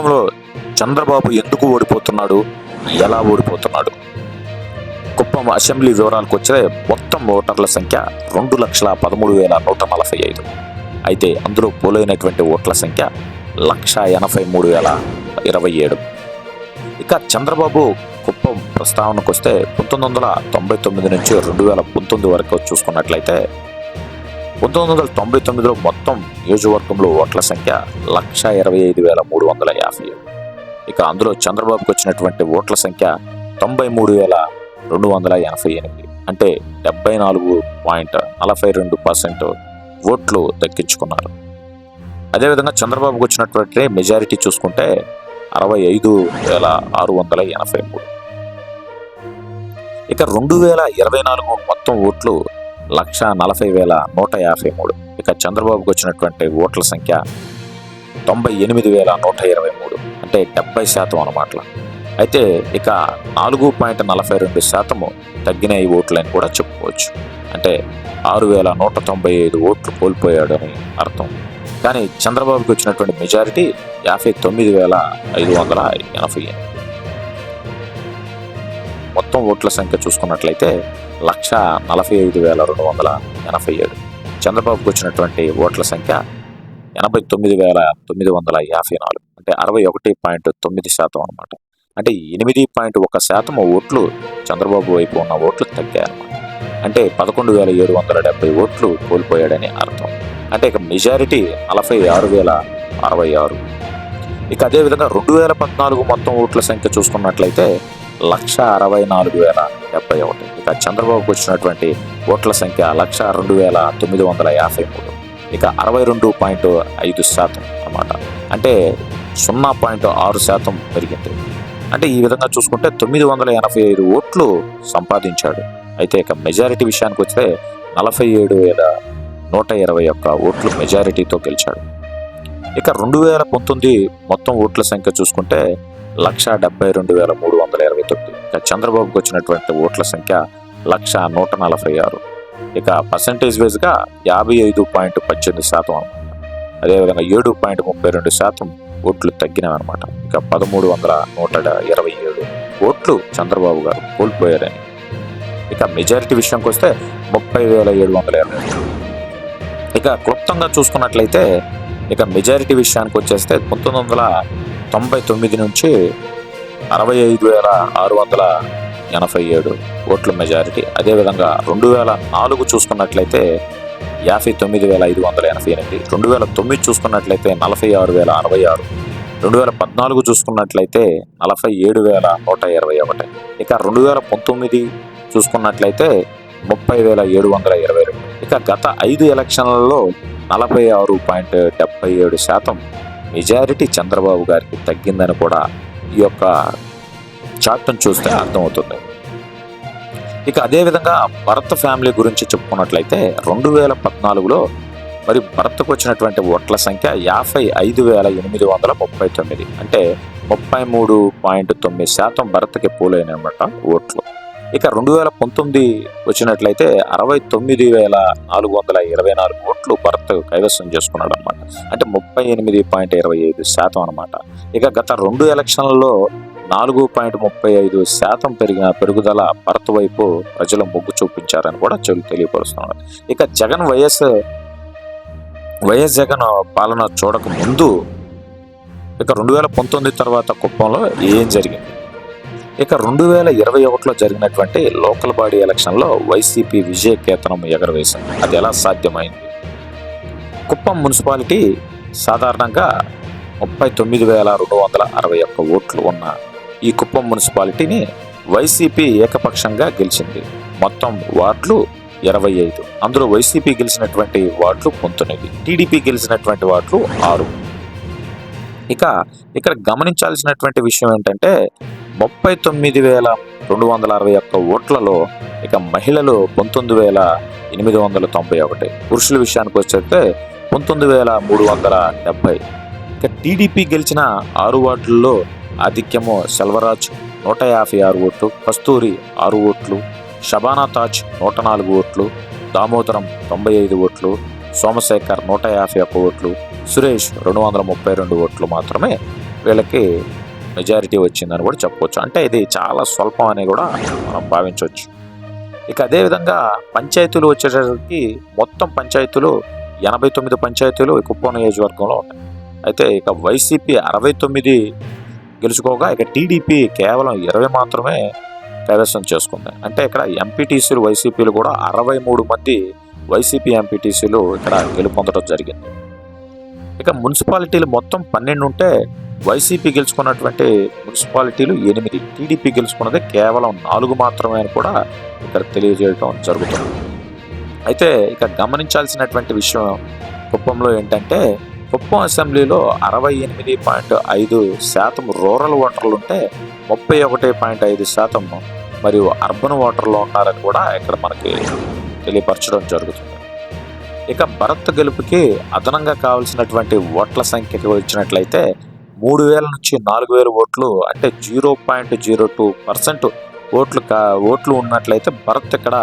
కుప్పంలో చంద్రబాబు ఎందుకు ఓడిపోతున్నాడు? ఎలా ఓడిపోతున్నాడు? కుప్పం అసెంబ్లీ వివరాలకు వచ్చే మొత్తం ఓటర్ల సంఖ్య రెండు లక్షల పదమూడు వేల నూట నలభై ఐదు. అయితే అందులో పోలైనటువంటి ఓట్ల సంఖ్య లక్ష ఎనభై మూడు వేల ఇరవై ఏడు. ఇక చంద్రబాబు కుప్పం ప్రస్తావనకు వస్తే పంతొమ్మిది వందల తొంభై తొమ్మిది నుంచి రెండు వేల పంతొమ్మిది వరకు చూసుకున్నట్లయితే పంతొమ్మిది వందల తొంభై తొమ్మిదిలో మొత్తం నియోజకవర్గంలో ఓట్ల సంఖ్య లక్ష ఇరవై ఐదు వేల మూడు వందల యాభై. ఏడు ఇక అందులో చంద్రబాబుకు వచ్చినటువంటి ఓట్ల సంఖ్య తొంభై మూడు వేల రెండు వందల ఎనభై ఎనిమిది. అంటే డెబ్బై నాలుగు పాయింట్ నలభై రెండు పర్సెంట్ ఓట్లు దక్కించుకున్నారు. అదేవిధంగా చంద్రబాబుకు వచ్చినటువంటి మెజారిటీ చూసుకుంటే అరవై ఐదు వేల ఆరు వందల ఎనభై మూడు. ఇక రెండు వేల ఇరవై నాలుగు మొత్తం ఓట్లు లక్ష నలభై వేల నూట యాభై మూడు. ఇక చంద్రబాబుకు వచ్చినటువంటి ఓట్ల సంఖ్య తొంభై ఎనిమిది వేల నూట ఇరవై మూడు. అంటే డెబ్బై శాతం అన్నమాట. అయితే ఇక నాలుగు పాయింట్ నలభై రెండు శాతము తగ్గిన ఈ ఓట్లని కూడా చెప్పుకోవచ్చు. అంటే ఆరు వేల నూట తొంభై ఐదు ఓట్లు కోల్పోయాడు అని అర్థం. కానీ చంద్రబాబుకి వచ్చినటువంటి మెజారిటీ యాభై తొమ్మిది వేల ఐదు వందల ఎనభై మొత్తం ఓట్ల సంఖ్య చూసుకున్నట్లయితే లక్ష నలభై ఐదు వేల రెండు వందల ఎనభై ఏడు. చంద్రబాబుకు వచ్చినటువంటి ఓట్ల సంఖ్య ఎనభై తొమ్మిది వేల తొమ్మిది వందల యాభై నాలుగు. అంటే అరవై ఒకటి పాయింట్ తొమ్మిది శాతం అనమాట అంటే ఎనిమిది పాయింట్ ఒక శాతం ఓట్లు చంద్రబాబు వైపు ఉన్న ఓట్లు తగ్గాయన్నమాట. అంటే పదకొండు వేల ఏడు వందల డెబ్బై ఓట్లు కోల్పోయాడని అర్థం. అంటే ఇక మెజారిటీ నలభై ఆరు వేల అరవై ఆరు. ఇక అదేవిధంగా రెండు వేల పద్నాలుగు మొత్తం ఓట్ల సంఖ్య చూసుకున్నట్లయితే లక్ష అరవై నాలుగు వేల డెబ్బై ఒకటి. ఇక చంద్రబాబుకు వచ్చినటువంటి ఓట్ల సంఖ్య లక్ష రెండు వేల తొమ్మిది వందల యాభై మూడు. ఇక అరవై రెండు పాయింట్ ఐదు శాతం అన్నమాట. అంటే సున్నా పాయింట్ ఆరు శాతం పెరిగింది. అంటే ఈ విధంగా చూసుకుంటే తొమ్మిది వందల ఎనభై ఐదు ఓట్లు సంపాదించాడు. అయితే ఇక మెజారిటీ విషయానికి వస్తే నలభై ఏడు వేల నూట ఇరవై ఒక్క ఓట్లు మెజారిటీతో గెలిచాడు. ఇక రెండు వేల పంతొమ్మిది మొత్తం ఓట్ల సంఖ్య చూసుకుంటే లక్ష డెబ్బై రెండు వేల మూడు వందల ఇరవై తొమ్మిది. ఇక చంద్రబాబుకు వచ్చినటువంటి ఓట్ల సంఖ్య లక్ష నూట నలభై ఆరు. ఇక పర్సంటేజ్ వైజ్గా యాభై ఐదు పాయింట్ పద్దెనిమిది శాతం అనమాట. అదేవిధంగా ఏడు పాయింట్ ముప్పై రెండు శాతం ఓట్లు తగ్గినవి అనమాట ఇక పదమూడు వందల నూట ఇరవై ఏడు ఓట్లు చంద్రబాబు గారు కోల్పోయారని. ఇక మెజారిటీ విషయంకి వస్తే ముప్పై వేల ఏడు వందల ఇరవై ఇక క్లుప్తంగా చూసుకున్నట్లయితే ఇక మెజారిటీ విషయానికి వచ్చేస్తే పంతొమ్మిది వందల తొంభై తొమ్మిది నుంచి అరవై ఐదు వేల ఆరు వందల ఎనభై ఏడు ఓట్ల మెజారిటీ. అదేవిధంగా రెండు వేల నాలుగు చూసుకున్నట్లయితే యాభై తొమ్మిది వేల ఐదు వందల ఎనభై ఎనిమిది రెండు వేల తొమ్మిది చూసుకున్నట్లయితే నలభై ఆరు వేల అరవై ఆరు రెండు వేల పద్నాలుగు చూసుకున్నట్లయితే నలభై ఏడు వేల నూట ఇరవై ఒకటి. ఇక రెండు వేల పంతొమ్మిది చూసుకున్నట్లయితే ముప్పై వేల ఏడు వందల ఇరవై రెండు. ఇక గత ఐదు ఎలక్షన్లలో నలభై ఆరు పాయింట్ డెబ్బై ఏడు శాతం మెజారిటీ చంద్రబాబు గారికి తగ్గిందని కూడా ఈ యొక్క చార్ట్ను చూస్తే అర్థమవుతుంది. ఇక అదేవిధంగా భరత్ ఫ్యామిలీ గురించి చెప్పుకున్నట్లయితే రెండు వేల పద్నాలుగులో మరి భరత్కు వచ్చినటువంటి ఓట్ల సంఖ్య యాభై ఐదు వేల ఎనిమిది వందల ముప్పై తొమ్మిది. అంటే ముప్పై మూడు పాయింట్ తొమ్మిది శాతం భరత్కి పోలైనమాట ఓట్లు. ఇక రెండు వేల పంతొమ్మిది వచ్చినట్లయితే అరవై తొమ్మిది వేల నాలుగు వందల ఇరవై నాలుగు ఓట్లు భరత్ కైవసం చేసుకున్నాడు అనమాట అంటే ముప్పై ఎనిమిది పాయింట్ ఇరవై ఐదు శాతం అనమాట ఇక గత రెండు ఎలక్షన్లలో నాలుగు పాయింట్ ముప్పై ఐదు శాతం పెరిగిన పెరుగుదల భరత్ వైపు ప్రజలు మొగ్గు చూపించారని కూడా చెవి తెలియపరుస్తున్నారు. ఇక జగన్ వైఎస్ వైఎస్ జగన్ పాలన చూడక ముందు ఇక రెండు వేల పంతొమ్మిది తర్వాత కుప్పంలో ఏం జరిగింది? ఇక రెండు వేల ఇరవై ఒకటిలో జరిగినటువంటి లోకల్ బాడీ ఎలక్షన్లో వైసీపీ విజయ కేతనం ఎగరవేసింది. అది ఎలా సాధ్యమైంది? కుప్పం మున్సిపాలిటీ సాధారణంగా ముప్పై తొమ్మిది వేల రెండు వందల అరవై ఒక్క ఓట్లు ఉన్న ఈ కుప్పం మున్సిపాలిటీని వైసీపీ ఏకపక్షంగా గెలిచింది. మొత్తం వార్డులు ఇరవై ఐదు. అందులో వైసీపీ గెలిచినటువంటి వార్డులు పొందుతున్నవి టీడీపీ గెలిచినటువంటి వార్డులు ఆరు. ఇక ఇక్కడ గమనించాల్సినటువంటి విషయం ఏంటంటే ముప్పై తొమ్మిది వేల రెండు వందల అరవై ఒక్క ఓట్లలో ఇక మహిళలు పంతొమ్మిది వేల ఎనిమిది వందల తొంభై ఒకటి. పురుషుల విషయానికి వచ్చేస్తే పంతొమ్మిది వేల మూడు వందల డెబ్బై ఇక టీడీపీ గెలిచిన ఆరు వార్డుల్లో ఆధిక్యము సెల్వరాజ్ నూట యాభై ఆరు ఓట్లు కస్తూరి ఆరు ఓట్లు షబానా తాజ్ నూట నాలుగు ఓట్లు దామోదరం తొంభై ఐదు ఓట్లు సోమశేఖర్ నూట యాభై ఒక్క ఓట్లు సురేష్ రెండు వందల ముప్పై రెండు ఓట్లు మాత్రమే వీళ్ళకి మెజారిటీ వచ్చిందని కూడా చెప్పవచ్చు అంటే ఇది చాలా స్వల్పం అని కూడా మనం భావించవచ్చు ఇక అదేవిధంగా పంచాయతీలు వచ్చేటప్పటికి మొత్తం పంచాయతీలు ఎనభై తొమ్మిది పంచాయతీలు కుప్పం నియోజకవర్గంలో ఉంటాయి. అయితే ఇక వైసీపీ అరవై తొమ్మిది గెలుచుకోగా ఇక టీడీపీ కేవలం ఇరవై మాత్రమే కైవసం చేసుకుంది. అంటే ఇక్కడ ఎంపీటీసీలు వైసీపీలు కూడా అరవై మూడు మంది వైసీపీ ఎంపీటీసీలు ఇక్కడ గెలుపొందడం జరిగింది. ఇక మున్సిపాలిటీలు మొత్తం పన్నెండు ఉంటే వైసీపీ గెలుచుకున్నటువంటి మున్సిపాలిటీలు ఎనిమిది. టీడీపీ గెలుచుకున్నది కేవలం నాలుగు మాత్రమే అని కూడా ఇక్కడ తెలియజేయడం జరుగుతుంది. అయితే ఇక గమనించాల్సినటువంటి విషయం కుప్పంలో ఏంటంటే కుప్పం అసెంబ్లీలో అరవై ఎనిమిది పాయింట్ ఐదు శాతం రూరల్ ఓటర్లు ఉంటే ముప్పై ఒకటి పాయింట్ ఐదు శాతం మరియు అర్బన్ ఓటర్లు ఉన్నారని కూడా ఇక్కడ మనకి తెలియపరచడం జరుగుతుంది. ఇక భరత్ గెలుపుకి అదనంగా కావాల్సినటువంటి ఓట్ల సంఖ్యకి వచ్చినట్లయితే మూడు వేల నుంచి నాలుగు వేల ఓట్లు అంటే zero point zero two percent ఓట్లు కా ఓట్లు ఉన్నట్లయితే భరత్ ఇక్కడ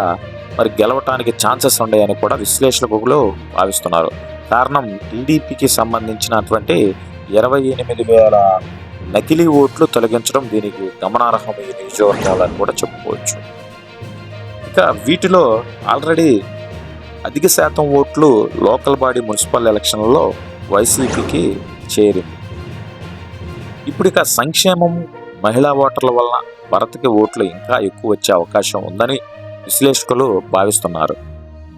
మరి గెలవటానికి ఛాన్సెస్ ఉన్నాయని కూడా విశ్లేషకులు భావిస్తున్నారు. కారణం టీడీపీకి సంబంధించినటువంటి ఇరవై ఎనిమిది వేల నకిలీ ఓట్లు తొలగించడం దీనికి గమనార్హం నియోజకవర్గాలని కూడా చెప్పుకోవచ్చు. ఇక వీటిలో ఆల్రెడీ అధిక శాతం ఓట్లు లోకల్ బాడీ మున్సిపల్ ఎలక్షన్లలో వైసీపీకి చేరింది. ఇప్పుడు సంక్షేమం మహిళా ఓటర్ల వలన భరత్కి ఓట్లు ఇంకా ఎక్కువ వచ్చే అవకాశం ఉందని విశ్లేషకులు భావిస్తున్నారు.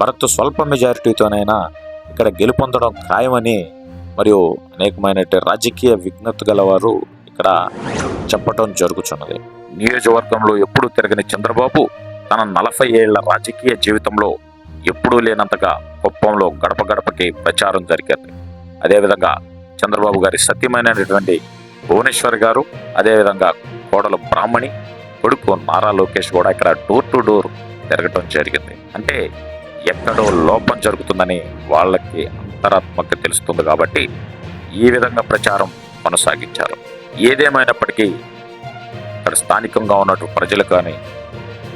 భరత్ స్వల్ప మెజారిటీతోనైనా ఇక్కడ గెలుపొందడం ఖాయమని మరియు అనేకమైన రాజకీయ విజ్ఞత గలవారు ఇక్కడ చెప్పటం జరుగుతున్నది నియోజకవర్గంలో ఎప్పుడూ తిరగని చంద్రబాబు తన నలభై ఏళ్ళ రాజకీయ జీవితంలో ఎప్పుడూ లేనంతగా కుప్పంలో గడప గడపకి ప్రచారం జరిగింది. అదేవిధంగా చంద్రబాబు గారి సత్యమైనటువంటి భువనేశ్వర్ గారు అదేవిధంగా కోడలు బ్రాహ్మణి కొడుకు నారా లోకేష్ కూడా ఇక్కడ డోర్ టు డోర్ తిరగటం జరిగింది. అంటే ఎక్కడో లోపం జరుగుతుందని వాళ్ళకి అంతరాత్మక తెలుస్తుంది కాబట్టి ఈ విధంగా ప్రచారం కొనసాగించారు. ఏదేమైనప్పటికీ ఇక్కడ స్థానికంగా ఉన్నట్టు ప్రజలు కానీ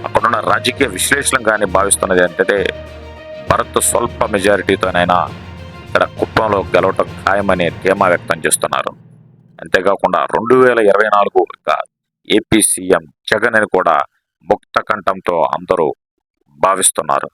అక్కడున్న రాజకీయ విశ్లేషణ కానీ భావిస్తున్నది ఏంటంటే భరత్ స్వల్ప మెజారిటీతోనైనా ఇక్కడ కుప్పంలో గెలవటం ఖాయమని ధీమా వ్యక్తం చేస్తున్నారు. అంతేకాకుండా రెండు వేల ఇరవై నాలుగు ఏపీ సీఎం జగన్ అని కూడా ముక్త కంఠంతో అందరూ భావిస్తున్నారు.